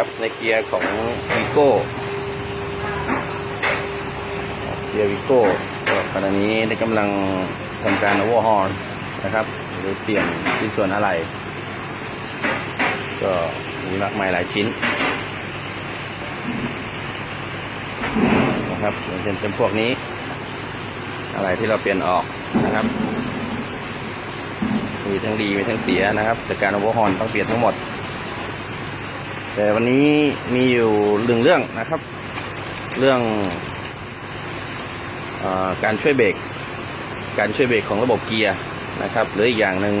ครับในเกียร์ของวิโก้เกียร์วิโก้ก็ขณะนี้ได้กำลังทำการโอเวอร์ฮอลนะครับหรือเปลี่ยนชิ้นส่วนอะไร ก็มีมากมายหลายชิ้นนะครับอย่างเช่นเป็นพวกนี้ อะไรที่เราเปลี่ยนออกนะครับมีทั้งดีมีทั้งเสียนะครับ แต่การโอเวอร์ฮอลต้องเปลี่ยนทั้งหมด แต่วันนี้มีอยู่หนึ่งเรื่องนะครับ เรื่องอการช่วยเบรกการช่วยเบรกของระบบเกียร์นะครับหรืออีกอย่างหนึ่ง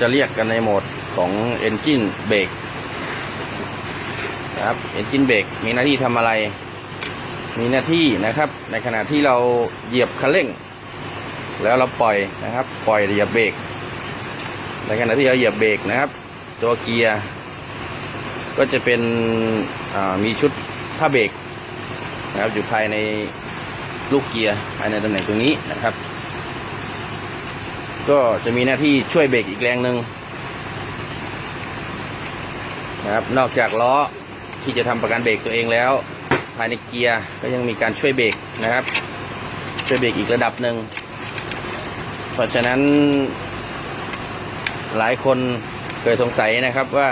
จะเรียกกันในโหมดของ Engine Brake นะครับ Engine Brake มีหน้าที่ทำอะไร มีหน้าที่นะครับ ในขณะที่เราเหยียบคันเร่ง แล้วเราปล่อยนะครับ ปล่อยเหยียบเบรกในขณะที่เราเหยียบเบรกนะครับ ตัวเกียร์ ก็จะเป็นมีชุดผ้าเบรกนะครับอยู่ภายในลูกเกียร์ภายในตำแหน่งตรงนี้นะครับ ก็จะมีหน้าที่ช่วยเบรกอีกแรงหนึ่งนะครับนอกจากล้อที่จะทำประกันเบรกตัวเองแล้ว ภายในเกียร์ก็ยังมีการช่วยเบรกนะครับ ช่วยเบรกอีกระดับหนึ่งเพราะฉะนั้นหลายคนเคยสงสัยนะครับว่า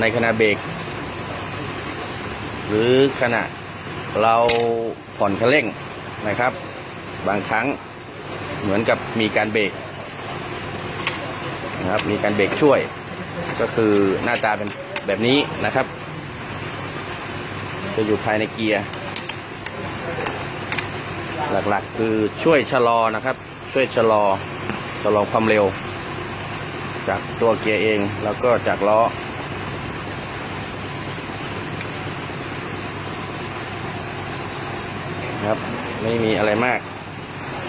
ในขณะเบรกหรือขณะเราผ่อนคันเร่งนะครับ บางครั้งเหมือนกับมีการเบรกนะครับมีการเบรกช่วย ก็คือหน้าตาเป็นแบบนี้นะครับ จะอยู่ภายในเกียร์ หลักๆคือช่วยชะลอนะครับ ช่วยชะลอชะลอความเร็ว จากตัวเกียร์เองแล้วก็จากล้อ ครับไม่มีอะไรมาก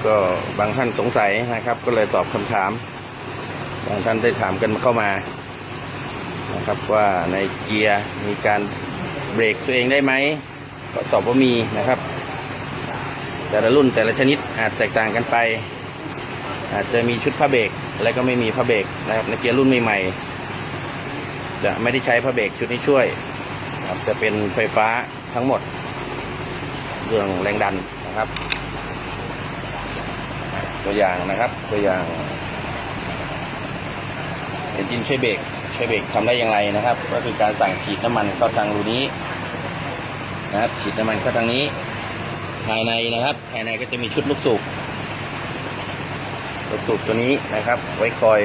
ก็บางท่านสงสัยนะครับ ก็เลยตอบคำถาม บางท่านได้ถามกันเข้ามานะครับว่าในเกียร์มีการเบรกตัวเองได้ไหมก็ตอบว่ามีนะครับ แต่ละรุ่นแต่ละชนิดอาจแตกต่างกันไป อาจจะมีชุดผ้าเบรกและก็ไม่มีผ้าเบรกนะครับในเกียร์รุ่นใหม่ๆจะไม่ได้ใช้ผ้าเบรกชุดนี้ช่วยครับจะเป็นไฟฟ้าทั้งหมด เรื่องแรงดันนะครับ ตัวอย่างนะครับ ตัวอย่างเอนจินช่วยเบรกช่วยเบรกทำได้อย่างไรนะครับ ก็คือการสั่งฉีดน้ำมันเข้าทางรูนี้นะครับฉีดน้ำมันเข้าทางนี้ ภายในนะครับ ภายในก็จะมีชุดลูกสูบ ลูกสูบตัวนี้นะครับ ไว้คอย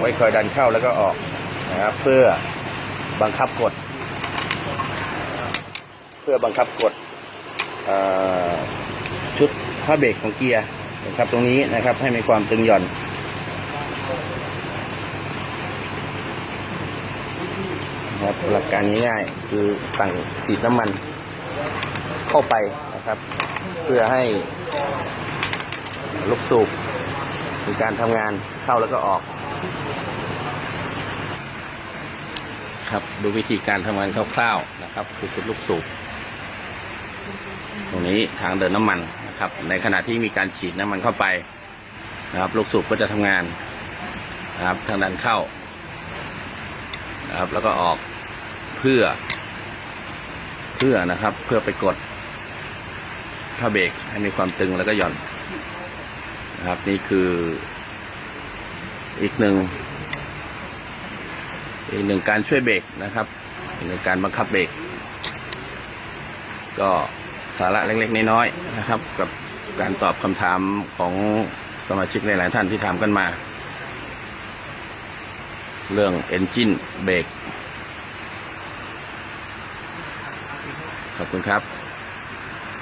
ไว้คอยดันเข้าแล้วก็ออกนะครับ เพื่อบังคับกด เพื่อบังคับกดชุดผ้าเบรกของเกียร์นะครับตรงนี้นะครับให้มีความตึงหย่อนนะครับหลักการง่ายๆคือสั่งฉีดน้ำมันเข้าไปนะครับ เพื่อให้ลูกสูบ มีการทำงานเข้าแล้วก็ออก ครับดูวิธีการทำงานคร่าวๆนะครับ คือจุดลูกสูบตรงนี้ทางเดินน้ำมันนะครับ ในขณะที่มีการฉีดน้ำมันเข้าไปนะครับ ลูกสูบก็จะทำงานนะครับทางดันเข้านะครับ แล้วก็ออกเพื่อ เพื่อนะครับ เพื่อไปกดผ้าเบรกให้มีความตึงแล้วก็หย่อน นะครับ นี่คืออีกหนึ่งอีกหนึ่งการช่วยเบรกนะครับ อีกหนึ่งการบังคับเบรกก็สาระเล็กๆน้อยๆนะครับ กับการตอบคำถามของสมาชิกหลายๆท่านที่ถามกันมา เรื่อง Engine เบรกขอบคุณครับ